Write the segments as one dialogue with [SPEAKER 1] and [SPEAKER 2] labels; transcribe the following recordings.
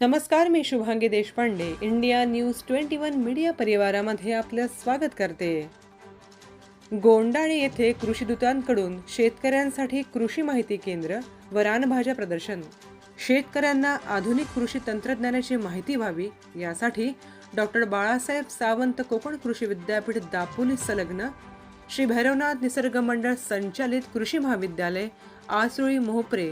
[SPEAKER 1] नमस्कार मी Shubhangi Deshpande. India news twenty one media परिवारामध्ये आपलं स्वागत करते. गोंडाळे येथे कृषीदूतांकडून शेतकऱ्यांसाठी कृषी माहिती केंद्र व रानभाज्या प्रदर्शन. शेतकऱ्यांना आधुनिक कृषी तंत्रज्ञानाची माहिती व्हावी यासाठी डॉक्टर बाळासाहेब सावंत कोकण कृषी विद्यापीठ दापोली संलग्न श्री भैरवनाथ निसर्ग मंडळ संचालित कृषी महाविद्यालय आसोळी मोहपरे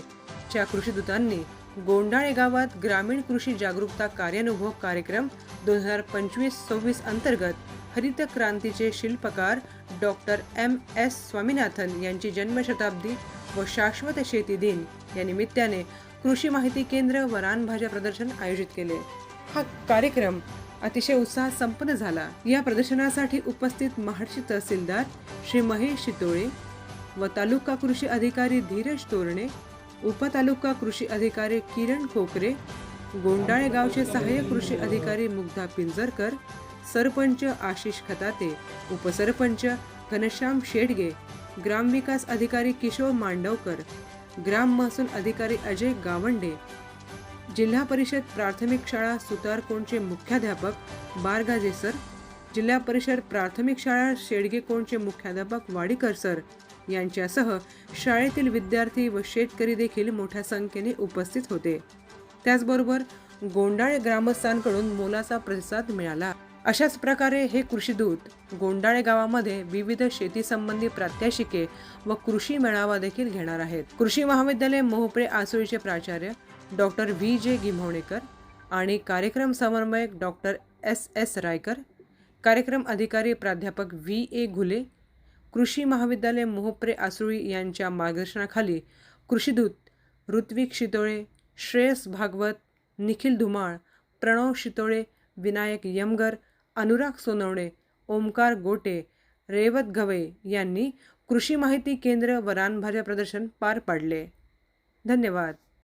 [SPEAKER 1] च्या कृषीदूतांनी गोंडाळे गावात ग्रामीण कृषी जागरूकता कार्यानुभव कार्यक्रम दोन हजार पंचवीस सव्वीस अंतर्गत हरित क्रांतीचे शिल्पकार डॉक्टर एम एस स्वामीनाथन यांची जन्मशताब्दी व शाश्वत शेती दिन या निमित्ताने कृषी माहिती केंद्र व रानभाज्या प्रदर्शन आयोजित केले. हा कार्यक्रम अतिशय उत्साहात संपन्न झाला. या प्रदर्शनासाठी उपस्थित महाडची तहसीलदार श्री महेश शितोळे व तालुका कृषी अधिकारी धीरज तोरणे उपतालुका कृषी अधिकारी किरण खोकरे गोंडाळे गावचे सहाय्यक कृषी अधिकारी मुग्धा पिंजरकर सरपंच आशिष खताते उपसरपंच घनश्याम शेडगे ग्रामविकास अधिकारी किशोर मांडवकर ग्राम महसूल अधिकारी अजय गावंडे जिल्हा परिषद प्राथमिक शाळा सुतारकोणचे मुख्याध्यापक बारगाजे सर जिल्हा परिषद प्राथमिक शाळा शेडगेकोणचे मुख्याध्यापक वाडीकर सर यांच्यासह शाळेतील विद्यार्थी व शेतकरी देखील मोठ्या संख्येने उपस्थित होते. त्याचबरोबर गोंडाळे ग्रामस्थांकडून मोलाचा प्रतिसाद मिळाला. अशाच प्रकारे हे कृषीदूत गोंडाळे गावामध्ये विविध शेती संबंधी प्रात्यक्षिके व कृषी मेळावा देखील घेणार आहेत. कृषी महाविद्यालय मोहपरे आसोळीचे प्राचार्य डॉक्टर व्ही. जे. गिम्हवणेकर आणि कार्यक्रम समन्वयक डॉक्टर एस. एस. रायकर कार्यक्रम अधिकारी प्राध्यापक व्ही. ए. घुले कृषी महाविद्यालय मोहप्रे आसुळी यांच्या मार्गदर्शनाखाली कृषीदूत ऋत्विक शितोळे श्रेयस भागवत निखिल धुमाळ प्रणव शितोळे विनायक यमगर अनुराग सोनवणे ओमकार गोटे रेवत गवे यांनी कृषी माहिती केंद्र व रानभाज्या प्रदर्शन पार पाडले. धन्यवाद.